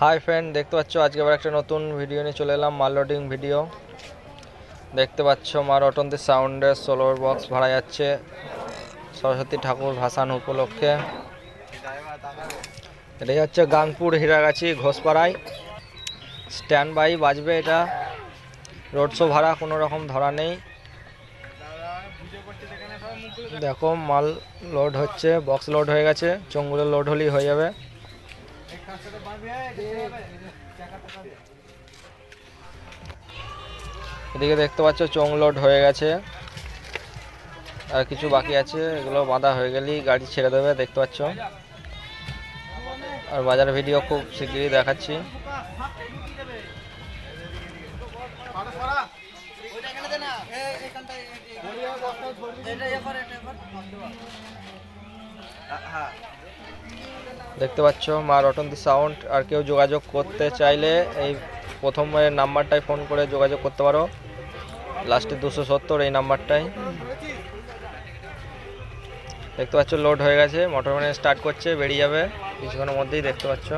Hi friend দেখতে পাচ্ছ? আজকে আবার একটা নতুন ভিডিও নিয়ে চলে এলাম, মাল লোডিং ভিডিও দেখতে পাচ্ছ মা রটন্তি সাউন্ডের সোলোর বক্স ভাড়া যাচ্ছে সরস্বতী ঠাকুর ভাসান উপলক্ষে। এটাই হচ্ছে গাংপুর হীরাগাছি ঘোষপাড়ায়। স্ট্যান্ড বাই বাজবে এটা। রোড শো ভাড়া কোনো রকম ধরা নেই। দেখো, মাল লোড হচ্ছে বক্স লোড হয়ে গেছে চোঙগুলো লোড হলেই হয়ে যাবে। এদিকে দেখতে পাচ্ছ চোং লোড হয়ে গেছে। আর কিছু বাকি আছে, এগুলো বাঁধা হয়ে গেলেই গাড়ি ছেড়ে দেবে, দেখতে পাচ্ছ। আর বাজার ভিডিও খুব শিগগিরই দেখাচ্ছি। দেখতে পাচ্ছ মা রটন দি সাউন্ড। আর কেউ যোগাযোগ করতে চাইলে এই প্রথমের নাম্বারটায় ফোন করে যোগাযোগ করতে পারো। লাস্টে দুশো সত্তর এই নাম্বারটাই দেখতে পাচ্ছ লোড হয়ে গেছে। মোটর স্টার্ট করছে, বেরিয়ে যাবে। কিছুক্ষণের মধ্যেই দেখতে পাচ্ছ।